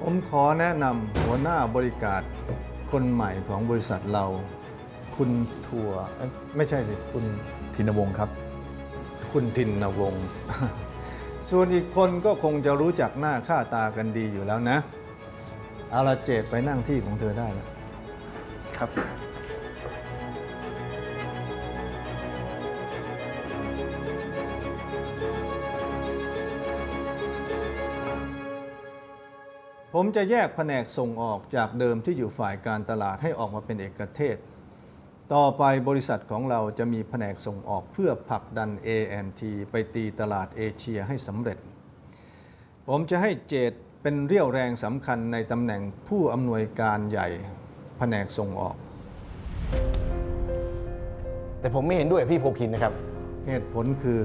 ผมขอแนะนำหัวหน้าบริการคนใหม่ของบริษัทเรา คุณทัวเอ้ยไม่ใช่สิคุณธินวงศ์ครับ คุณทินวงศ์ ส่วนอีกคนก็คงจะรู้จักหน้าค่าตากันดีอยู่แล้วนะ เอาละเจดไปนั่งที่ของเธอได้แล้ว ครับ ผมจะแยกแผนกส่งออกจากเดิมที่อยู่ฝ่ายการตลาดให้ออกมาเป็นเอกเทศ ต่อไปบริษัทของเราจะมีแผนกส่งออกเพื่อผลักดัน ANT ไปตีตลาดเอเชียให้สำเร็จ ผมจะให้เจดเป็นเรี่ยวแรงสำคัญในตำแหน่งผู้อำนวยการใหญ่แผนกส่งออก แต่ผมไม่เห็นด้วยกับพี่โพคินนะครับ เหตุผลคือ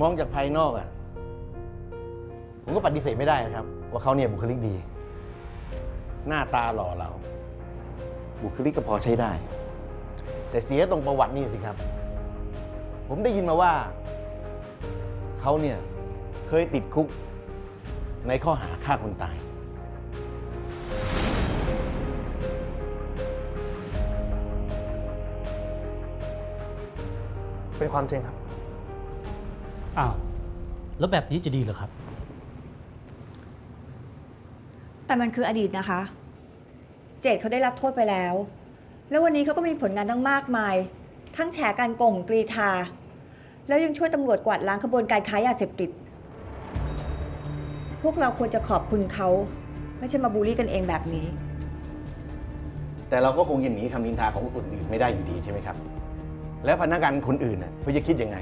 มองจากภายนอกอะ ผมก็ปฏิเสธไม่ได้นะครับ ว่าเขาเนี่ยบุคลิกดี หน้าตาหล่อเรา บุคลิกก็พอใช้ได้ แต่เสียตรงประวัตินี่สิครับ ผมได้ยินมาว่า เขาเนี่ยเคยติดคุก ในข้อหาฆ่าคนตาย เป็นความจริงครับ อ้าว แล้วแบบนี้จะดีเหรอครับ แต่มันคืออดีตนะคะ เจดเขาได้รับโทษไปแล้ว แล้ววันนี้เขาก็มีผลงานตั้งมากมาย ทั้งแฉการโกงกรีธา แล้วยังช่วยตำรวจกวาดล้างขบวนการค้ายาเสพติด พวกเราควรจะขอบคุณเขา ไม่ใช่มาบูลลี่กันเองแบบนี้ แต่เราก็คงจะหนีคำนินทาของคนอื่นไม่ได้อยู่ดีใช่ไหมครับ แล้วพนักงานคนอื่นน่ะเขาจะคิดยังไง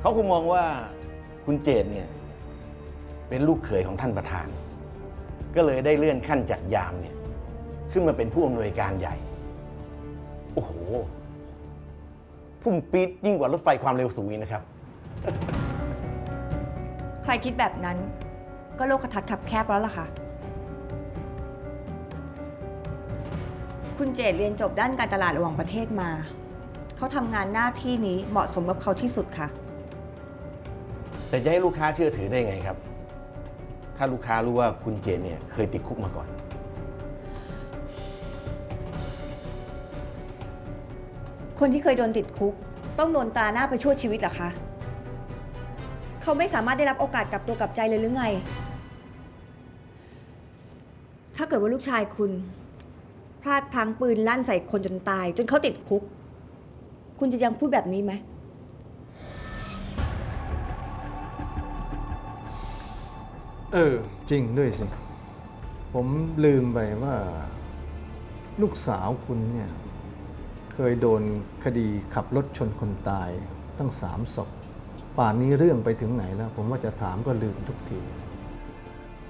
เขาคงมองว่าคุณเจตเนี่ยเป็นลูกเขยของท่านประธาน ก็เลยได้เลื่อนขั้นจากยามเนี่ยขึ้นมาเป็นผู้อำนวยการใหญ่ โอ้โห พุ่งปี๊ดยิ่งกว่ารถไฟความเร็วสูงอีกนะครับ ใครคิดแบบนั้น ก็โลกทัศน์ขับแคบแล้วล่ะค่ะ คุณเจดเรียนจบด้านการตลาดระหว่างประเทศมา เขาทำงานหน้าที่นี้เหมาะสมกับเขาที่สุดค่ะ แต่จะให้ลูกค้าเชื่อถือได้ไงครับ ถ้าลูกค้ารู้ว่าคุณเจตเนี่ยเคยติดคุกมาก่อน คนที่เคยโดนติดคุก ต้องโดนตาหน้าไปชั่วชีวิตเหรอคะ เขาไม่สามารถได้รับโอกาสกลับตัวกลับใจเลยหรือไง ถ้าเกิดว่าลูกชายคุณ พลาดพลังปืนลั่นใส่คนจนตาย จนเขาติดคุก คุณจะยังพูดแบบนี้ไหม เออ จริงด้วยสิ ผมลืมไปว่า ลูกสาวคุณเนี่ย เคยโดนคดีขับรถชนคนตายตั้งสามศพป่านนี้เรื่องไปถึงไหนแล้ว ผมว่าจะถามก็ลืมทุกที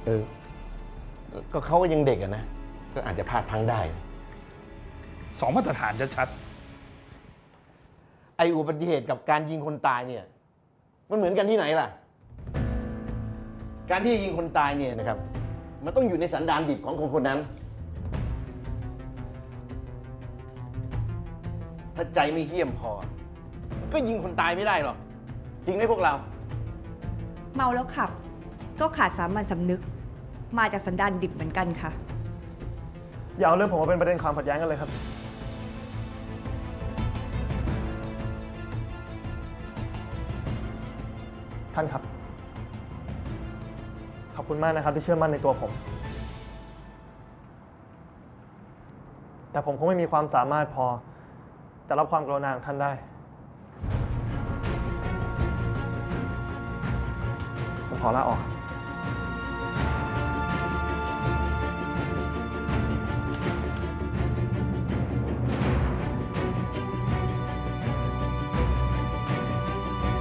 เออ ก็เขาก็ยังเด็กอะนะ ก็อาจจะพลาดพลังได้ สองมาตรฐานชัดไออุบัติเหตุกับการยิงคนตายเนี่ย มันเหมือนกันที่ไหนล่ะ การที่ยิงคนตายเนี่ยนะครับ มันต้องอยู่ในสันดานดิบของคนคนนั้น ถ้าใจไม่เหี้ยมพอ ก็ยิงคนตายไม่ได้หรอก จริงไหมพวกเรา เมาแล้วขับ ก็ขาดสามัญสำนึก มาจากสันดานดิบเหมือนกันค่ะ อย่าเอาเรื่องผมมาเป็นประเด็นความขัดแย้งกันเลยครับ ท่านครับข อบคุณมากนะครับที่เชื่อมั่นในตัวผม แต่ผมคงไม่มีความสามารถพอจะรับความกรุณาของท่านได้ ผมขอลาออก